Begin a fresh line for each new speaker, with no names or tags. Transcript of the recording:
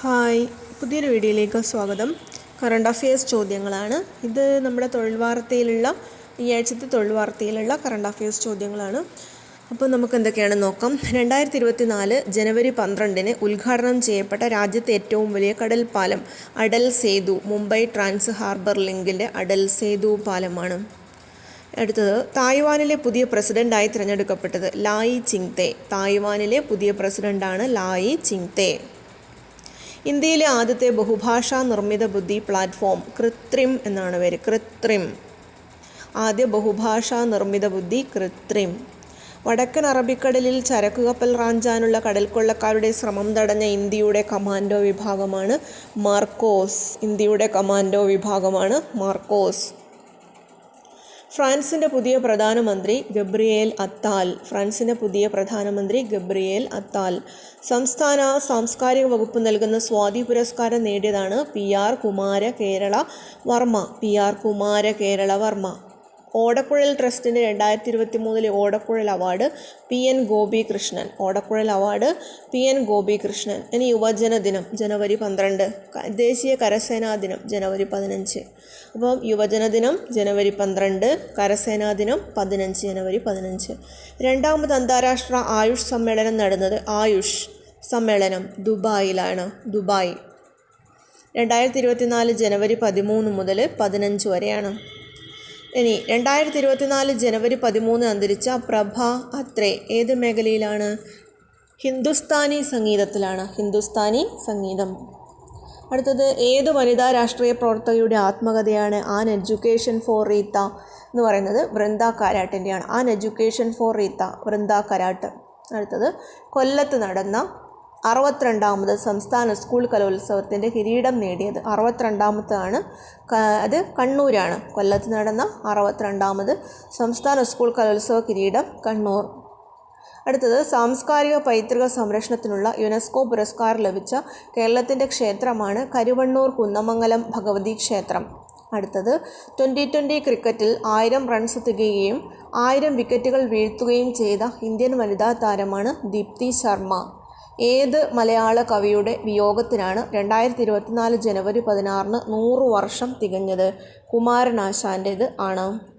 Hi. പുതിയൊരു വീഡിയോയിലേക്ക് സ്വാഗതം. കറണ്ട് അഫയേഴ്സ് ചോദ്യങ്ങളാണ്. ഇത് നമ്മുടെ തൊഴിൽ വാർത്തയിലുള്ള ഈ ആഴ്ചത്തെ തൊഴിൽ വാർത്തയിലുള്ള കറണ്ട് അഫയേഴ്സ് ചോദ്യങ്ങളാണ്. അപ്പോൾ നമുക്ക് എന്തൊക്കെയാണ് നോക്കാം. രണ്ടായിരത്തി ഇരുപത്തി നാല് ജനുവരി പന്ത്രണ്ടിന് ഉദ്ഘാടനം ചെയ്യപ്പെട്ട രാജ്യത്തെ ഏറ്റവും വലിയ കടൽ പാലം അടൽ സേതു മുംബൈ ട്രാൻസ് ഹാർബർ ലിങ്കിന്റെ അടൽ സേതു പാലമാണ്. അടുത്തത് തായ്വാനിലെ പുതിയ പ്രസിഡന്റായി തിരഞ്ഞെടുക്കപ്പെട്ടത് ലായി ചിങ്തെ. തായ്വാനിലെ പുതിയ പ്രസിഡന്റാണ് ലായി ചിങ്തെ. ഇന്ത്യയിലെ ആദ്യത്തെ ബഹുഭാഷാ നിർമ്മിത ബുദ്ധി പ്ലാറ്റ്ഫോം കൃത്രിം എന്നാണ് പേര്. കൃത്രിം. ആദ്യ ബഹുഭാഷാ നിർമ്മിത ബുദ്ധി കൃത്രിം. വടക്കൻ അറബിക്കടലിൽ ചരക്കു കപ്പൽ റാഞ്ചാനുള്ള കടൽക്കൊള്ളക്കാരുടെ ശ്രമം തടഞ്ഞ ഇന്ത്യയുടെ കമാൻഡോ വിഭാഗമാണ് മാർക്കോസ്. ഇന്ത്യയുടെ കമാൻഡോ വിഭാഗമാണ് മാർക്കോസ്. ഫ്രാൻസിന്റെ പുതിയ പ്രധാനമന്ത്രി ഗബ്രിയേൽ അത്താൽ. ഫ്രാൻസിന്റെ പുതിയ പ്രധാനമന്ത്രി ഗബ്രിയേൽ അത്താൽ. സംസ്ഥാന സാംസ്കാരിക വകുപ്പ് നൽകുന്ന സ്വാതി പുരസ്കാരം നേടിയതാണ് P R Kumara Kerala Varma. P R Kumara Kerala Varma. Odakkuzhal ട്രസ്റ്റിന്റെ രണ്ടായിരത്തി ഇരുപത്തി മൂന്നിലെ ഓടക്കുഴൽ അവാർഡ് പി എൻ ഗോപികൃഷ്ണൻ. ഓടക്കുഴൽ അവാർഡ് പി എൻ ഗോപികൃഷ്ണൻ. ഇനി യുവജന ദിനം ജനുവരി പന്ത്രണ്ട്. ദേശീയ കരസേനാ ദിനം ജനുവരി പതിനഞ്ച്. അപ്പം യുവജന ദിനം ജനുവരി പന്ത്രണ്ട്. കരസേനാ ദിനം പതിനഞ്ച് ജനുവരി പതിനഞ്ച്. രണ്ടാമത് അന്താരാഷ്ട്ര ആയുഷ് സമ്മേളനം നടന്നത് ആയുഷ് സമ്മേളനം ദുബായിലാണ്. ദുബായ്. രണ്ടായിരത്തി ഇരുപത്തിനാല് ജനുവരി പതിമൂന്ന് മുതൽ പതിനഞ്ച് വരെയാണ്. ഇനി രണ്ടായിരത്തി ഇരുപത്തിനാല് ജനുവരി പതിമൂന്ന് അന്തരിച്ച പ്രഭ അത്രേ ഏത് മേഖലയിലാണ്? ഹിന്ദുസ്ഥാനി സംഗീതത്തിലാണ്. ഹിന്ദുസ്ഥാനി സംഗീതം. അടുത്തത് ഏത് വനിതാ രാഷ്ട്രീയ പ്രവർത്തകയുടെ ആത്മകഥയാണ് ആൻ എഡ്യൂക്കേഷൻ ഫോർ റീത്ത എന്ന് പറയുന്നത്? Vrinda കാരാട്ടിന്റെയാണ് an education for Reetha Vrinda Karat. അടുത്തത് കൊല്ലത്ത് നടന്ന അറുപത്തിരണ്ടാമത് സംസ്ഥാന സ്കൂൾ കലോത്സവത്തിന്റെ കിരീടം നേടിയത്. അറുപത്തിരണ്ടാമത്താണ് അത് കണ്ണൂരാണ്. കൊല്ലത്ത് നടന്ന അറുപത്തിരണ്ടാമത് സംസ്ഥാന സ്കൂൾ കലോത്സവ കിരീടം കണ്ണൂർ. അടുത്തത് സാംസ്കാരിക പൈതൃക സംരക്ഷണത്തിനുള്ള യുനെസ്കോ പുരസ്കാരം ലഭിച്ച കേരളത്തിന്റെ ക്ഷേത്രമാണ് കരുവണ്ണൂർ കുന്നമംഗലം ഭഗവതി ക്ഷേത്രം. അടുത്തത് ട്വന്റി ട്വന്റി ക്രിക്കറ്റിൽ ആയിരം റൺസ് തികയുകയും ആയിരം വിക്കറ്റുകൾ വീഴ്ത്തുകയും ചെയ്ത ഇന്ത്യൻ വനിതാ താരമാണ് ദീപ്തി ശർമ്മ. ഏത് മലയാള കവിയുടെ വിയോഗത്തിനാണ് രണ്ടായിരത്തി ഇരുപത്തിനാല് ജനുവരി പതിനാറിന് നൂറ് വർഷം തികഞ്ഞത്? കുമാരനാശാന്റേത് ആണ്.